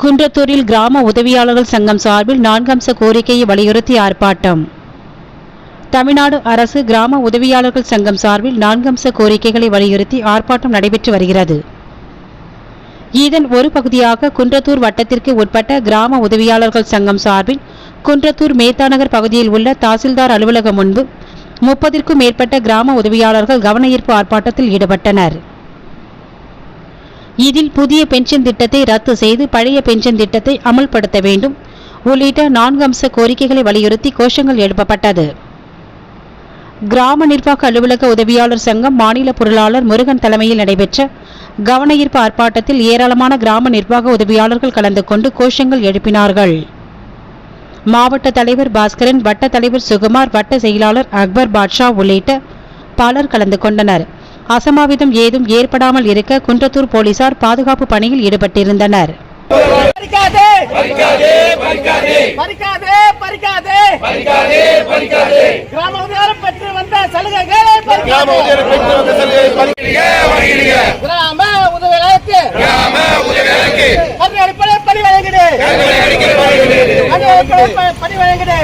குன்றத்தூரில் கிராம உதவியாளர்கள் சங்கம் சார்பில் நான்கம்ச கோரிக்கையை வலியுறுத்தி ஆர்ப்பாட்டம். தமிழ்நாடு அரசு கிராம உதவியாளர்கள் சங்கம் சார்பில் நான்கம்ச கோரிக்கைகளை வலியுறுத்தி ஆர்ப்பாட்டம் நடைபெற்று வருகிறது. இதன் ஒரு பகுதியாக குன்றத்தூர் வட்டத்திற்கு உட்பட்ட கிராம உதவியாளர்கள் சங்கம் சார்பில் குன்றத்தூர் மேத்தாநகர் பகுதியில் உள்ள தாசில்தார் அலுவலகம் முன்பு முப்பதிற்கும் மேற்பட்ட கிராம உதவியாளர்கள் கவனஈர்ப்பு ஆர்ப்பாட்டத்தில் ஈடுபட்டனர். இதில் புதிய பென்ஷன் திட்டத்தை ரத்து செய்து பழைய பென்ஷன் திட்டத்தை அமல்படுத்த வேண்டும். உள்ளிட்ட நான்கு அம்ச கோரிக்கைகளை வலியுறுத்தி கோஷங்கள் எழுப்பப்பட்டது. கிராம நிர்வாக அலுவலக உதவியாளர் சங்கம் மாநில பொருளாளர் முருகன் தலைமையில் நடைபெற்ற கவனஈர்ப்பு ஆர்ப்பாட்டத்தில் ஏராளமான கிராம நிர்வாக உதவியாளர்கள் கலந்து கொண்டு கோஷங்கள் எழுப்பினார்கள். மாவட்ட தலைவர் பாஸ்கரன் வட்ட தலைவர் சுகுமார் வட்ட செயலாளர் அக்பர் பாட்ஷா உள்ளிட்ட பலர் கலந்து கொண்டனர். அசம்பாவிதம் ஏதும் ஏற்படாமல் இருக்க குன்றத்தூர் போலீசார் பாதுகாப்பு பணியில் ஈடுபட்டிருந்தனர். பறிக்காதே! பறிக்காதே பறிக்காதே! பறிக்காதே பறிக்காதே! பறிக்காதே பறிக்காதே! கிராம உதவியாளர் பெற்று வந்த சலுகைகளை கிராம பெற்று வந்த அடிப்படை பணி வழங்குகிறது. கல்வி அடிப்படை பணி வழங்கிடு!